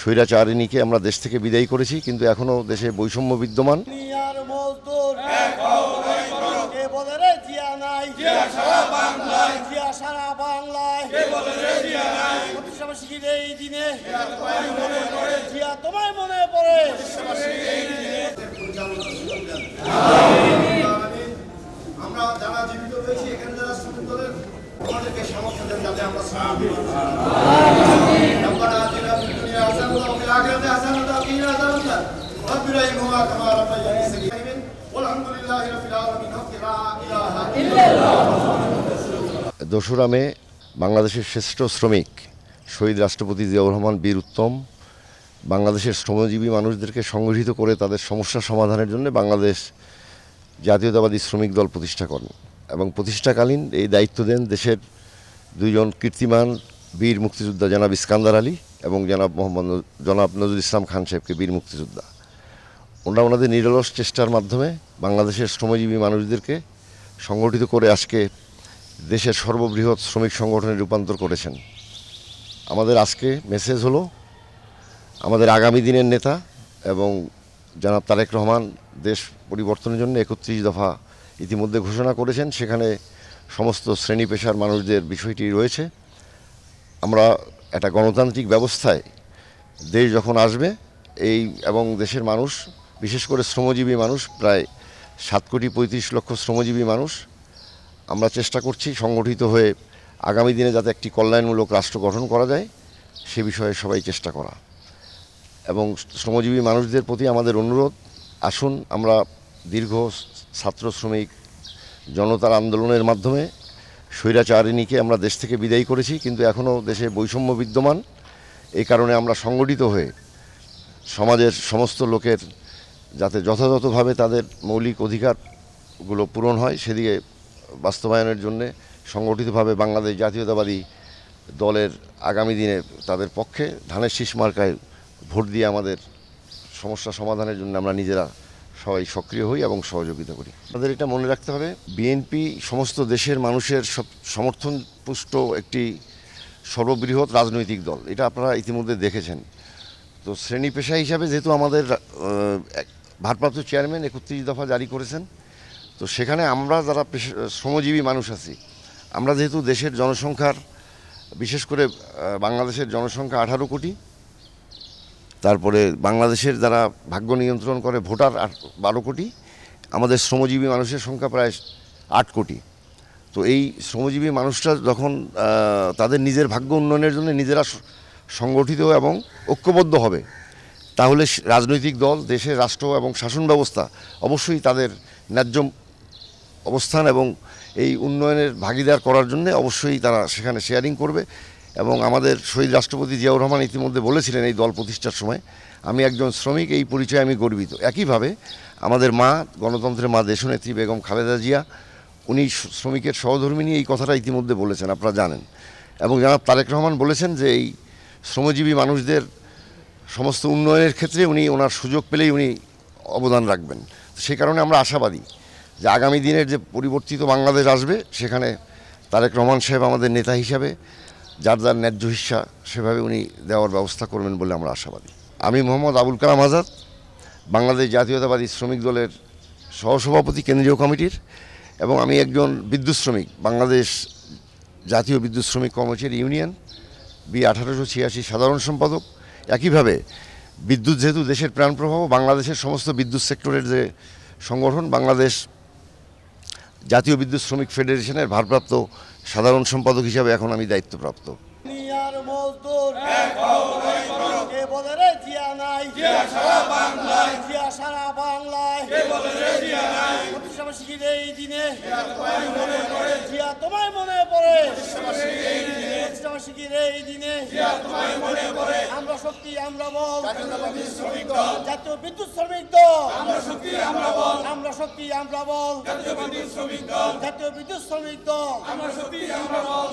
স্বৈরাচারিণীকে আমরা দেশ থেকে বিদায়ী করেছি কিন্তু এখনও দেশে বৈষম্য বিদ্যমান। দুনিয়ার মজদুর। কে বলে রে জিয়া নাই? জিয়া বাংলায় জিয়া সারা বাংলায়। কে বলে রে জিয়া নাই প্রতিষ্ঠাবার্ষিকীর এই দিনে জিয়া তোমায় মনে পড়ে। আমরা যারা জীবিত রয়েছি এখানে যারা শ্রমিক দলের আমাদেরকে সামর্থ্য দেন যাতে আমরা رب ارحمهما كما ربياني صغيرا والحمد لله رب العالمين حق لا إله إلا দোসরা মে বাংলাদেশের শ্রেষ্ঠ শ্রমিক শহীদ রাষ্ট্রপতি জিয়াউর রহমান বীর উত্তম বাংলাদেশের শ্রমজীবী মানুষদেরকে সংগঠিত করে তাদের সমস্যা সমাধানের জন্য বাংলাদেশ জাতীয়তাবাদী শ্রমিক দল প্রতিষ্ঠা করেন এবং প্রতিষ্ঠাকালীন এই দায়িত্ব দেন দেশের দুইজন কীর্তিমান বীর মুক্তিযোদ্ধা জনাব ইস্কান্দার আলী এবং জনাব মোহাম্মদ নজ- জনাব নজরুল ইসলাম খান সাহেবকে বীর মুক্তিযোদ্ধা ওনারা ওনাদের নিরলস চেষ্টার মাধ্যমে বাংলাদেশের শ্রমজীবী মানুষদেরকে সংগঠিত করে আজকে দেশের সর্ববৃহৎ শ্রমিক সংগঠনে রূপান্তর করেছেন। আমাদের আজকে মেসেজ হলো, আমাদের আগামী দিনের নেতা এবং জনাব তারেক রহমান দেশ পরিবর্তনের জন্য একত্রিশ দফা ইতিমধ্যে ঘোষণা করেছেন। সেখানে সমস্ত শ্রেণি পেশার মানুষদের বিষয়টি রয়েছে। আমরা একটা গণতান্ত্রিক ব্যবস্থায় দেশ যখন আসবে, এই এবং দেশের মানুষ বিশেষ করে শ্রমজীবী মানুষ, প্রায় সাত কোটি পঁয়ত্রিশ লক্ষ শ্রমজীবী মানুষ, আমরা চেষ্টা করছি সংগঠিত হয়ে আগামী দিনে যাতে একটি কল্যাণমূলক রাষ্ট্র গঠন করা যায়, সে বিষয়ে সবাই চেষ্টা করা। এবং শ্রমজীবী মানুষদের প্রতি আমাদের অনুরোধ, আসুন আমরা দীর্ঘ ছাত্র শ্রমিক জনতার আন্দোলনের মাধ্যমে স্বৈরাচারিণীকে আমরা দেশ থেকে বিদায়ী করেছি, কিন্তু এখনও দেশে বৈষম্য বিদ্যমান। এই কারণে আমরা সংগঠিত হয়ে সমাজের সমস্ত লোকের যাতে যথাযথভাবে তাদের মৌলিক অধিকারগুলো পূরণ হয়, সেদিকে বাস্তবায়নের জন্যে সংগঠিতভাবে বাংলাদেশ জাতীয়তাবাদী দলের আগামী দিনে তাদের পক্ষে ধানের শীষ মার্কায় ভোট দিয়ে আমাদের সমস্যা সমাধানের জন্য আমরা নিজেরা সবাই সক্রিয় হই এবং সহযোগিতা করি। আমাদের এটা মনে রাখতে হবে, বিএনপি সমস্ত দেশের মানুষের সব- সমর্থন পুষ্ট একটি সর্ববৃহৎ রাজনৈতিক দল। এটা আপনারা ইতিমধ্যে দেখেছেন। তো শ্রেণি পেশা হিসাবে যেহেতু আমাদের ভারপ্রাপ্ত চেয়ারম্যান একত্রিশ দফা জারি করেছেন। তো সেখানে আমরা যারা শ্রমজীবী মানুষ আছি, আমরা যেহেতু দেশের জনসংখ্যার, বিশেষ করে বাংলাদেশের জনসংখ্যা আঠারো কোটি, তারপরে বাংলাদেশের যারা ভাগ্য নিয়ন্ত্রণ করে, ভোটার আট, বারো কোটি, আমাদের শ্রমজীবী মানুষের সংখ্যা প্রায় আট কোটি। তো এই শ্রমজীবী মানুষরা যখন তাদের নিজের ভাগ্য উন্নয়নের জন্য নিজেরা সংগঠিত এবং ঐক্যবদ্ধ হবে তাহলে রাজনৈতিক দল, দেশের রাষ্ট্র এবং শাসন ব্যবস্থা অবশ্যই তাদের ন্যায্য অবস্থান এবং এই উন্নয়নের ভাগিদার করার জন্য অবশ্যই তারা সেখানে শেয়ারিং করবে এবং আমাদের শহীদ রাষ্ট্রপতি জিয়াউর রহমান ইতিমধ্যে বলেছিলেন এই দল প্রতিষ্ঠার সময়, আমি একজন শ্রমিক, এই পরিচয়ে আমি গর্বিত। একইভাবে আমাদের মা, গণতন্ত্রের মা দেশনেত্রী বেগম খালেদা জিয়া, উনি শ্রমিকের সহধর্মিনী এই কথাটা ইতিমধ্যে বলেছেন, আপনারা জানেন। এবং জনাব তারেক রহমান বলেছেন যে এই শ্রমজীবী মানুষদের সমস্ত উন্নয়নের ক্ষেত্রে উনি ওনার সুযোগ পেলেই উনি অবদান রাখবেন। সেই কারণে আমরা আশাবাদী যে আগামী দিনের যে পরিবর্তিত বাংলাদেশ আসবে, সেখানে তারেক রহমান সাহেব আমাদের নেতা হিসাবে, যার যার ন্যায্য হিস্সা সেভাবে উনি দেওয়ার ব্যবস্থা করবেন বলে আমরা আশাবাদী। আমি মোহাম্মদ আবুল কালাম আজাদ, বাংলাদেশ জাতীয়তাবাদী শ্রমিক দলের সহসভাপতি, কেন্দ্রীয় কমিটির, এবং আমি একজন বিদ্যুৎ শ্রমিক, বাংলাদেশ জাতীয় বিদ্যুৎ শ্রমিক কর্মচারী ইউনিয়ন, বি আঠারোশো ছিয়াশি সাধারণ সম্পাদক একইভাবে বিদ্যুৎ যেহেতু দেশের প্রাণ প্রবাহ বাংলাদেশের সমস্ত বিদ্যুৎ সেক্টরের যে সংগঠন বাংলাদেশ জাতীয় বিদ্যুৎ শ্রমিক ফেডারেশনের ভারপ্রাপ্ত সাধারণ সম্পাদক হিসাবে এখন আমি দায়িত্বপ্রাপ্ত। দুনিয়ার মজদুর কে বলে রে জিয়া নাই? জিয়া সারা বাংলায়। জিয়া সারা বাংলায়। কে বলে রে জিয়া নাই? প্রতিষ্ঠাবার্ষিকীর এই দিনে তোমায় মনে পড়ে। এই দিনে। শক্তি আমরা বল জাতীয় বিদ্যুৎ শ্রমিক দল। আমরা শক্তি আমরা বল আমরা শক্তি আমরা বল জাতীয় বিদ্যুৎ শ্রমিক দল। জাতীয় বিদ্যুৎ শ্রমিক দল। আমরা শক্তি আমরা বল